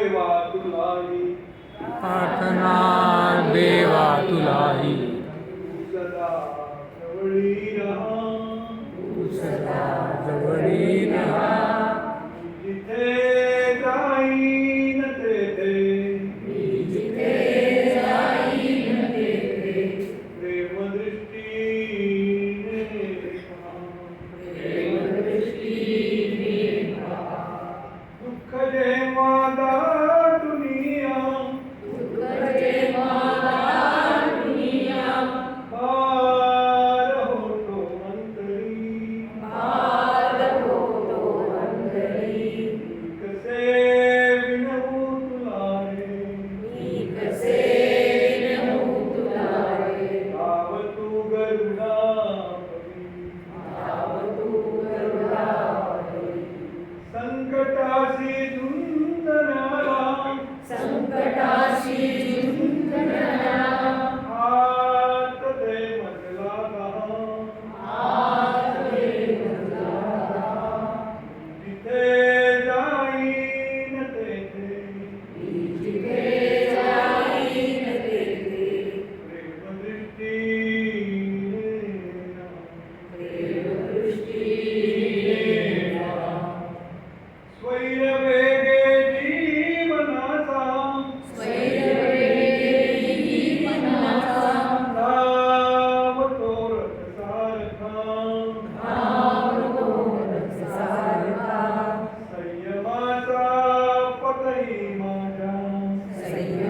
ਸੇਵਾ ਤੁਲਾਈ ਅਠ ਨਾਮ ਦੇਵ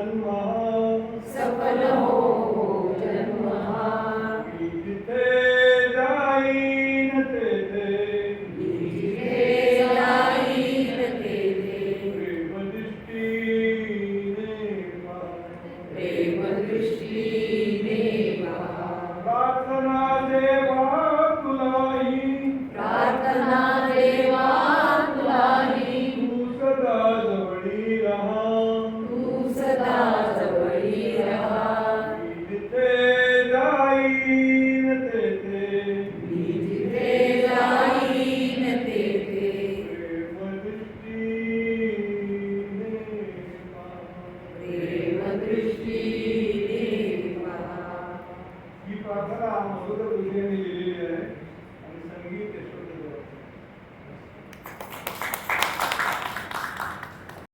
Allah. अगोदर विषयाने लिहिलेली आहे आणि संगीत